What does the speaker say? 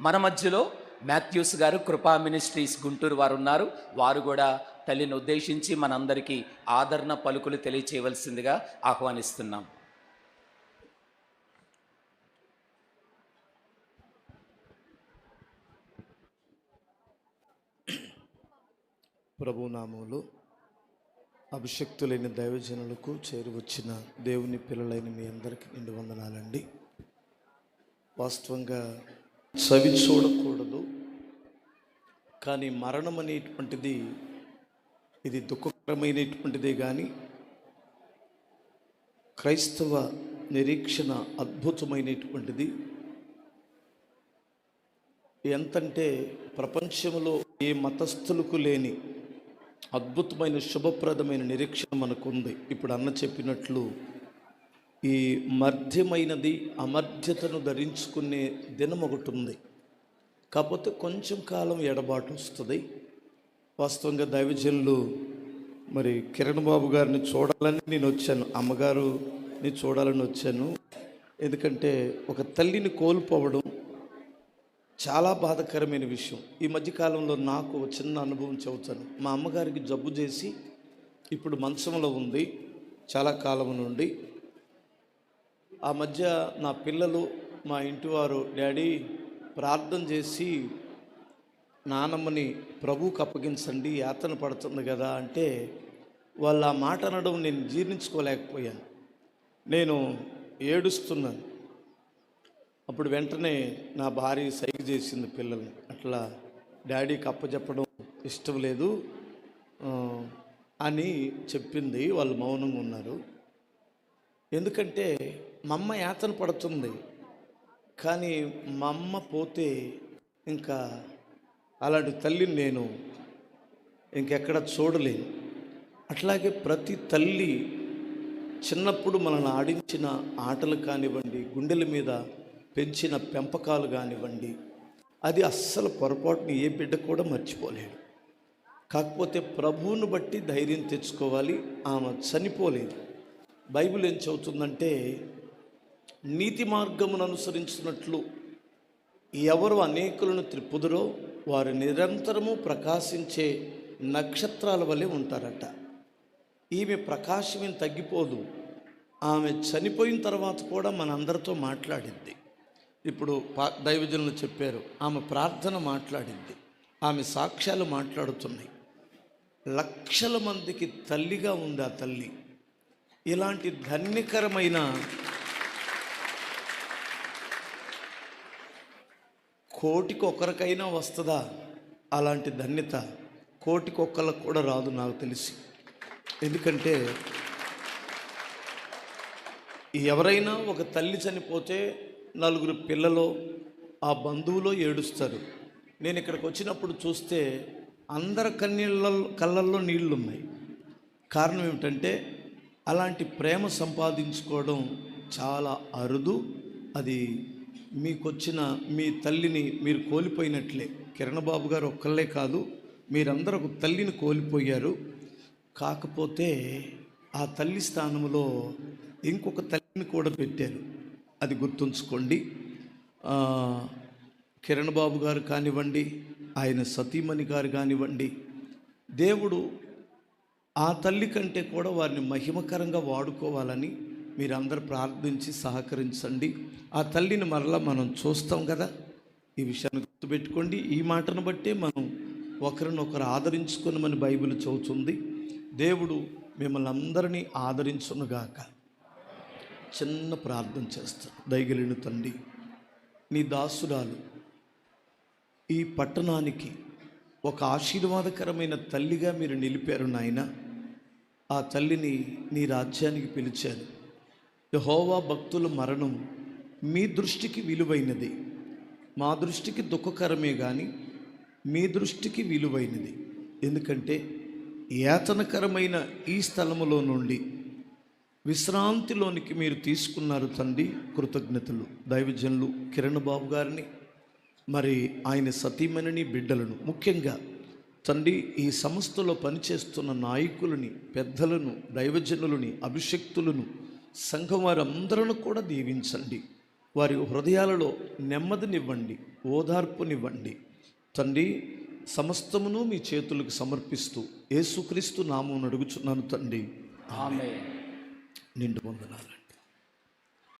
మన మధ్యలో మాథ్యూస్ గారు కృపా మినిస్ట్రీస్ గుంటూరు వారు ఉన్నారు. వారు కూడా తల్లిని ఉద్దేశించి మనందరికీ ఆదరణ పలుకులు తెలియచేయవలసిందిగా ఆహ్వానిస్తున్నాం. ప్రభు నామములు అభిషక్తులైన దైవజనులకు చేరువచ్చిన దేవుని పిల్లలైన మీ అందరికీ నిండు వందనాలండి. వాస్తవంగా చవి చూడకూడదు. కానీ మరణం అనేటువంటిది ఇది దుఃఖకరమైనటువంటిదే కానీ క్రైస్తవ నిరీక్షణ అద్భుతమైనటువంటిది. ఎంతంటే ప్రపంచంలో ఏ మతస్థులకు లేని అద్భుతమైన శుభప్రదమైన నిరీక్షణ మనకుంది. ఇప్పుడు అన్న చెప్పినట్లు ఈ మధ్యమైనది అమర్ధ్యతను ధరించుకునే దినం ఒకటి ఉంది. కాకపోతే కొంచెం కాలం ఎడబాటు వస్తుంది. వాస్తవంగా దైవజనులు మరి కిరణ్ బాబు గారిని చూడాలని నేను వచ్చాను. అమ్మగారుని చూడాలని వచ్చాను. ఎందుకంటే ఒక తల్లిని కోల్పోవడం చాలా బాధాకరమైన విషయం. ఈ మధ్యకాలంలో నాకు చిన్న అనుభవం చెబుతాను. మా అమ్మగారికి జబ్బు చేసి ఇప్పుడు మంచంలో ఉంది. చాలా కాలం నుండి ఆ మధ్య నా పిల్లలు మా ఇంటివారు డాడీ ప్రార్థన చేసి నానమ్మని ప్రభువుకి అప్పగించండి యాతన పడుతుంది కదా అంటే వాళ్ళు ఆ మాట అనడం నేను జీర్ణించుకోలేకపోయాను. నేను ఏడుస్తున్నాను. అప్పుడు వెంటనే నా భార్య సైగ చేసింది పిల్లల్ని. అట్లా డాడీకి అప్పచెప్పడం ఇష్టం లేదు అని చెప్పింది. వాళ్ళు మౌనంగా ఉన్నారు. ఎందుకంటే మా అమ్మ యాతన పడుతుంది. కానీ మా అమ్మ పోతే ఇంకా అలాంటి తల్లిని నేను ఇంకెక్కడ చూడలేను. అట్లాగే ప్రతి తల్లి చిన్నప్పుడు మనల్ని ఆడించిన ఆటలు కానివ్వండి గుండెల మీద పెంచిన పెంపకాలు కానివ్వండి అది అస్సలు పొరపాటుని ఏ బిడ్డ కూడా మర్చిపోలేడు కాకపోతే ప్రభువును బట్టి ధైర్యం తెచ్చుకోవాలి ఆమె చనిపోలేదు. బైబిల్ ఏం చెబుతుందంటే నీతి మార్గమును అనుసరించినట్లు ఎవరు అనేకులను త్రిప్పుదురో వారు నిరంతరము ప్రకాశించే నక్షత్రాల వలె ఉంటారట. ఈమె ప్రకాశం ఏం తగ్గిపోదు. ఆమె చనిపోయిన తర్వాత కూడా మనందరితో మాట్లాడింది ఇప్పుడు పా దైవజనులు చెప్పారు ఆమె ప్రార్థన మాట్లాడింది ఆమె సాక్ష్యాలు మాట్లాడుతున్నాయి. లక్షల మందికి తల్లిగా ఉంది ఆ తల్లి. ఇలాంటి ధన్యకరమైన కోటికి ఒకరికైనా వస్తుందా అలాంటి ధన్యత? కోటికి ఒక్కరికి కూడా రాదు నాకు తెలిసి. ఎందుకంటే ఎవరైనా ఒక తల్లి చనిపోతే నలుగురు పిల్లలు ఆ బంధువులో ఏడుస్తారు. నేను ఇక్కడికి వచ్చినప్పుడు చూస్తే అందరి కన్నీళ్ళ కళ్ళల్లో నీళ్ళు ఉన్నాయి కారణం ఏమిటంటే అలాంటి ప్రేమ సంపాదించుకోవడం చాలా అరుదు. అది మీకొచ్చిన మీ తల్లిని మీరు కోల్పోయినట్లే. కిరణ్ బాబు గారు ఒక్కళ్ళే కాదు మీరందరూ ఒక తల్లిని కోల్పోయారు. కాకపోతే ఆ తల్లి స్థానంలో ఇంకొక తల్లిని కూడా పెట్టారు. అది గుర్తుంచుకోండి. కిరణ్ బాబు గారు కానివ్వండి ఆయన సతీమణి గారు కానివ్వండి దేవుడు ఆ తల్లి కంటే కూడా వారిని మహిమకరంగా వాడుకోవాలని మీరందరూ ప్రార్థించి సహకరించండి. ఆ తల్లిని మరలా మనం చూస్తాం కదా. ఈ విషయాన్ని గుర్తుపెట్టుకోండి. ఈ మాటను బట్టే మనం ఒకరినొకరు ఆదరించుకున్నామని బైబిల్ చదువుతుంది దేవుడు మిమ్మల్ని అందరినీ ఆదరించునుగాక చిన్న ప్రార్థన చేస్తాను దయగలిని తండ్రి నీ దాసురాలు ఈ పట్టణానికి ఒక ఆశీర్వాదకరమైన తల్లిగా మీరు నిలిపారు నాయన. ఆ తల్లిని నీ రాజ్యానికి పిలిచారు యహోవా భక్తుల మరణం మీ దృష్టికి విలువైనది. మా దృష్టికి దుఃఖకరమే కానీ మీ దృష్టికి విలువైనది. ఎందుకంటే యాతనకరమైన ఈ స్థలములో నుండి విశ్రాంతిలోనికి మీరు తీసుకున్నారు తండ్రి కృతజ్ఞతలు. దైవజనులు కిరణ్ బాబు గారిని మరి ఆయన సతీమణిని బిడ్డలను ముఖ్యంగా తండ్రి ఈ సంస్థలో పనిచేస్తున్న నాయకులని పెద్దలను దైవజనులని అభిషక్తులను సంఘం వారందరూ కూడా దీవించండి. వారి హృదయాలలో నెమ్మదినివ్వండి ఓదార్పునివ్వండి. తండ్రి సమస్తమును మీ చేతులకు సమర్పిస్తూ యేసుక్రీస్తు నామం అడుగుచున్నాను తండ్రి. ఆమె నిండు వందనాలండి.